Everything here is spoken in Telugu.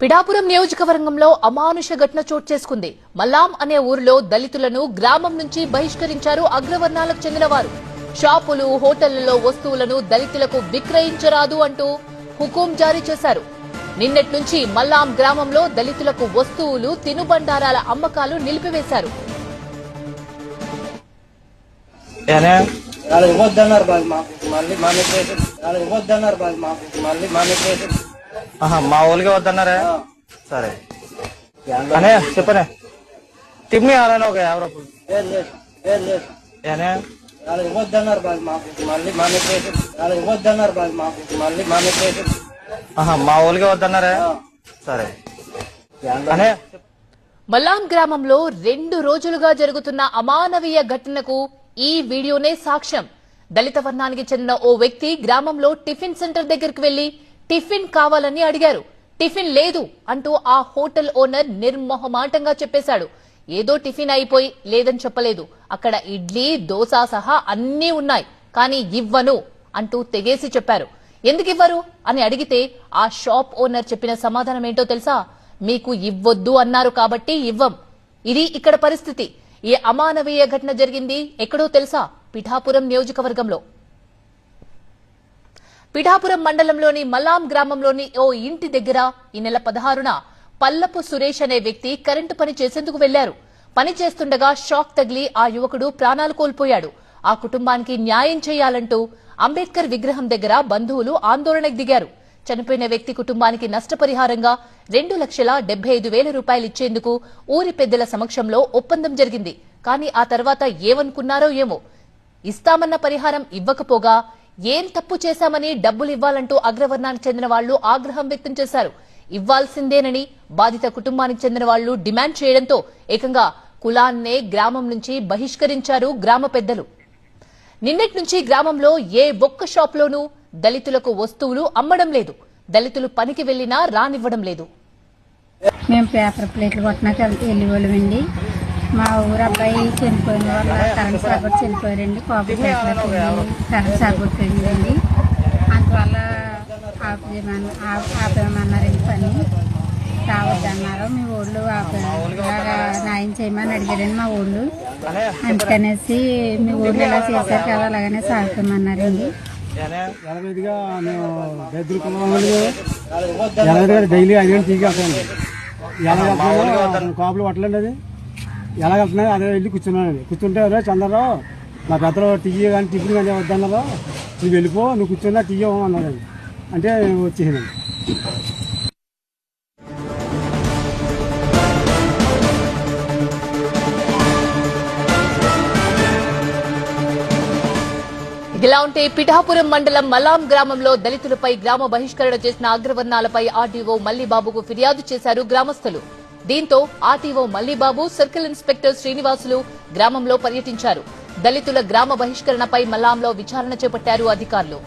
పిఠాపురం నియోజకవర్గంలో అమానుష ఘటన చోటు చేసుకుంది. మల్లాం అనే ఊరిలో దళితులను గ్రామం నుంచి బహిష్కరించారు అగ్రవర్ణాలకు చెందినవారు. షాపులు హోటళ్ళలో వస్తువులను దళితులకు విక్రయించరాదు అంటూ హుకుం జారీ చేశారు. నిన్నటి నుంచి మల్లాం గ్రామంలో దళితులకు వస్తువులు తినుబండారాల అమ్మకాలు నిలిపివేశారు. ఇవ్వద్దన్నారు మళ్ళీ ఇవ్వద్దన్నారు మళ్ళీ మా ఊళ్ళకి వద్దన్నారే? సరే. అనే చెప్పనే. టిమ్ని అలానే ఒక యాభై రూపాయలు. ఇవ్వద్దన్నారు మళ్ళీ ఇవ్వద్దన్నారు మళ్ళీ మా ఊళ్ళకి వద్దన్నారే? సరే. అనే మల్లాం గ్రామంలో రెండు రోజులుగా జరుగుతున్న అమానవీయ ఘటనకు ఈ వీడియోనే సాక్ష్యం. దళిత వర్ణానికి చెందిన ఓ వ్యక్తి గ్రామంలో టిఫిన్ సెంటర్ దగ్గరికి వెళ్ళి టిఫిన్ కావాలని అడిగారు. టిఫిన్ లేదు అంటూ ఆ హోటల్ ఓనర్ నిర్మోహమాటంగా చెప్పేశాడు. ఏదో టిఫిన్ అయిపోయి లేదని చెప్పలేదు. అక్కడ ఇడ్లీ దోశ సహా అన్నీ ఉన్నాయి. కానీ ఇవ్వను అంటూ తెగేసి చెప్పారు. ఎందుకు ఇవ్వరు? అని అడిగితే ఆ షాప్ ఓనర్ చెప్పిన సమాధానం ఏంటో తెలుసా? మీకు ఇవ్వొద్దు అన్నారు కాబట్టి ఇవ్వం. ఇది ఇక్కడ పరిస్థితి. ఈ అమానవీయ ఘటన జరిగింది ఎక్కడో తెలుసా? పిఠాపురం నియోజకవర్గంలో. పిఠాపురం మండలంలోని మలాం గ్రామంలోని ఓ ఇంటి దగ్గర ఈ నెల పదహారున పల్లపు సురేష్ అనే వ్యక్తి కరెంటు పని చేసేందుకు వెళ్ళారు. పని చేస్తుండగా షాక్ తగిలి ఆ యువకుడు ప్రాణాలు కోల్పోయాడు. ఆ కుటుంబానికి న్యాయం చేయాలంటూ అంబేద్కర్ విగ్రహం దగ్గర బంధువులు ఆందోళనకు దిగారు. చనిపోయిన వ్యక్తి కుటుంబానికి నష్టపరిహారంగా రెండు లక్షల డెబ్బై ఐదు వేల రూపాయలు ఇచ్చేందుకు ఊరి పెద్దల సమక్షంలో ఒప్పందం జరిగింది. కానీ ఆ తర్వాత ఏమనుకున్నారో ఏమో. ఇస్తామన్న పరిహారం ఇవ్వకపోగా ఏం తప్పు చేశామని డబ్బులు ఇవ్వాలంటూ అగ్రవర్ణానికి చెందిన వాళ్ళు ఆగ్రహం వ్యక్తం చేశారు. ఇవ్వాల్సిందేనని బాధిత కుటుంబానికి చెందిన వాళ్ళు డిమాండ్ చేయడంతో ఏకంగా కులాన్నే గ్రామం నుంచి బహిష్కరించారు గ్రామ పెద్దలు. నిన్నటి నుంచి గ్రామంలో ఏ ఒక్క షాప్లోనూ దళితులకు వస్తువులు అమ్మడం లేదు. దళితులు పనికి వెళ్ళినా రానివ్వడం లేదు. మేము పేపర్ ప్లేట్లు కొట్టినాక వెళ్ళి వాళ్ళమండి మా ఊరు అబ్బాయి చనిపోయిన వాళ్ళ కరెంట్ షాక్ చనిపోయారండి కాపీ కరెంట్ షాక్ పోయిందండి అందువల్ల ఆపేయమని ఆప- ఆపేయమన్నారండి పని రావద్దన్నారు మీ ఊళ్ళు ఇలాగా న్యాయం చేయమని అడిగారండి మా ఊళ్ళు అందుకనేసి మీ ఊళ్ళు ఇలా చేశారు కదా అలాగనే సాగుతామన్నారండి ఏనే మేము దరిద్ర కుటుంబాలు ఎలాగైతే డైలీ ఐదు గంటలు తీగి వెళ్తాను కాపులు పట్టలేండి అది ఎలా వెళ్తున్నాయి? అదే వెళ్ళి కూర్చున్నాను కూర్చుంటే అరే చంద్రరావు. నా పెద్దలు టీ కానీ టిఫిన్ కానీ వద్దన్నారు నువ్వు వెళ్ళిపో నువ్వు కూర్చున్నా టీ అన్నాడు అంటే వచ్చేసాను. ఇలా ఉంటే పిఠాపురం మండలం మలాం గ్రామంలో దళితులపై గ్రామ బహిష్కరణ చేసిన అగ్రవర్ణాలపై ఆర్డీఓ మల్లిబాబుకు ఫిర్యాదు చేశారు గ్రామస్తులు. దీంతో RTO Mallibabu circle inspector Srinivasulu గ్రామంలో పర్యటించారు. దళితుల గ్రామ బహిష్కరణపై మల్లాంలో విచారణ చేపట్టారు అధికారులు.